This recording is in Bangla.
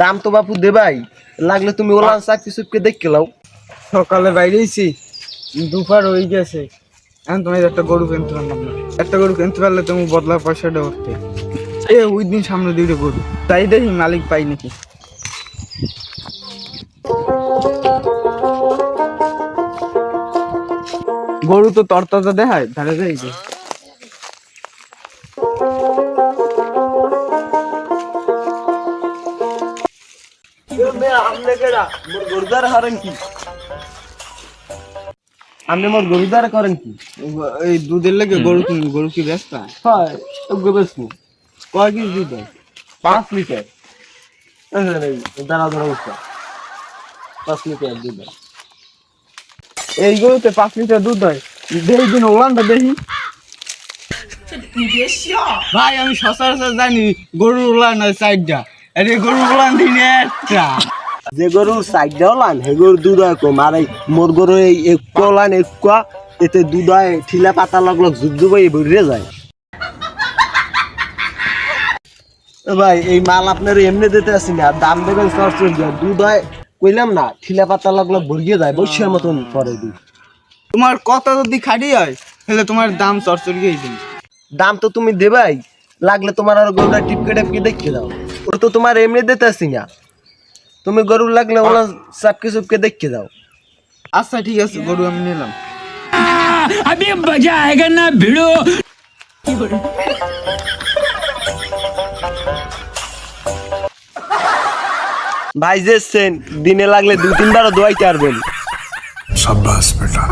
দাম তো বাপু দেবাই। লাগলে তুমি ওলা চাকরি চুপকে দেখে লাও। সকালে বাইরেছি দুপার হয়ে গেছে। এখন তোমার একটা গরু কিনতে পারলাম না। একটা গরু কিনতে পারলে তুমি বদলা পয়সাটা উঠতে। এ, ওই দিন সামনে দুইটা গরু। তাই দেখি মালিক পাই নাকি। গরু তো তরতাজা দেখায়, ধারে যাই আপনি মোর গরুদার করেন কি? এই দুধের লেগে গরু কিনবো গরু কি ব্যস্ত? হয় নি। কয় কেজি দুধ হয় পাঁচ লিটার। দাঁড়া দাঁড়া উঠা পাঁচ লিটার দুধ হয় এই গরুতে পাঁচ লিটার দুধ হয় দেখি দিন ওলানটা দেখি ভাই আমি সচরাচর জানি গরুর উলান হয় চারটা। আরে গরুর উলান দিনে একটা যে গরু লান হে গরু দুধ হয় কম। আর এই মোর গরু এই এক লান এক এতে দুধ হয় ঠিলা পাতা লগ লগ জুবাই বেরিয়ে যায়। ভাই এই মাল আপনার এমনি দিতে আসি না। দাম দেবেন সর দুধ হয় কইলাম না ঠিলা পাতা লগ লগ ভরিয়ে যায় বসিয়ার মতন পরে দুধ তোমার কথা যদি খাটি হয় তাহলে তোমার দাম চরচরিয়েই দিন। দাম তো তুমি দেবাই লাগলে তোমার আর গরুটা টিপকে টিপকে দেখে দাও। ওটা তো তোমার এমনি দিতে আসি না তুমি গরু লাগলে ওলা চাপকে চুপকে দেখে দাও আচ্ছা ঠিক আছে গরু আমি নিলাম अभी मजा आएगा ना भिड़ो ভাই যে সেন দিনে লাগলে দু তিনবারও দোয়াইতে পারবেন शाबाश बेटा